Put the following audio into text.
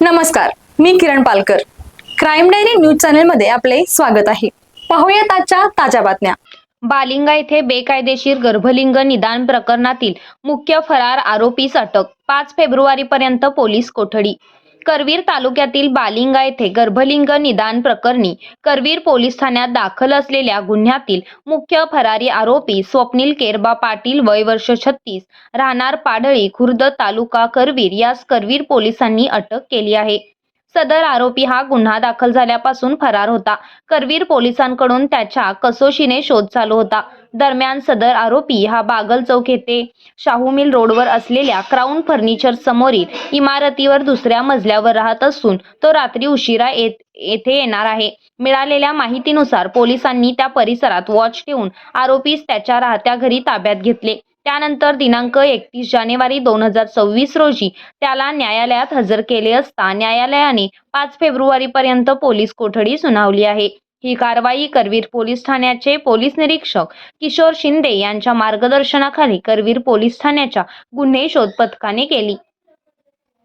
नमस्कार मी Kiran Palkar. Crime diary news चॅनलमध्ये आपले स्वागत आहे. पाहूयात आजच्या ताज्या बातम्या. बालिंगा येथे बेकायदेशीर गर्भलिंग निदान प्रकरणातील मुख्य फरार आरोपीस अटक पाच फेब्रुवारीपर्यंत पोलीस कोठडी. करवीर तालुक्यातील बालिंगा येथे गर्भलिंग निदान प्रकरणी करवीर पोलीस ठाण्यात दाखल असलेल्या गुन्ह्यातील मुख्य फरारी आरोपी स्वप्नील केरबा पाटील वय वर्ष छत्तीस राहणार पाडळी खुर्द तालुका करवीर यास करवीर पोलिसांनी अटक केली आहे. सदर आरोपी हा गुन्हा दाखल झाल्यापासून फरार होता. करवीर पोलिसांकडून त्याच्या कसोशीने शोध चालू होता. दरम्यान सदर आरोपी हा बागल चौक येथे शाहू मिल रोडवर असलेल्या क्राऊन फर्निचर समोरील इमारतीवर दुसऱ्या मजल्यावर राहत असून तो रात्री उशिरा येत येथे येणार आहे. मिळालेल्या माहितीनुसार पोलिसांनी त्या परिसरात वॉच ठेवून आरोपीस त्याच्या राहत्या घरी ताब्यात घेतले. त्यानंतर दिनांक एकतीस जानेवारी दोन हजार सव्वीस रोजी त्याला न्यायालयात हजर केले असता न्यायालयाने पाच फेब्रुवारीपर्यंत पोलीस कोठडी सुनावली आहे. ही कारवाई करवीर पोलीस ठाण्याचे पोलीस निरीक्षक किशोर शिंदे यांच्या मार्गदर्शनाखाली करवीर पोलीस ठाण्याच्या गुन्हे शोध पथकाने केली.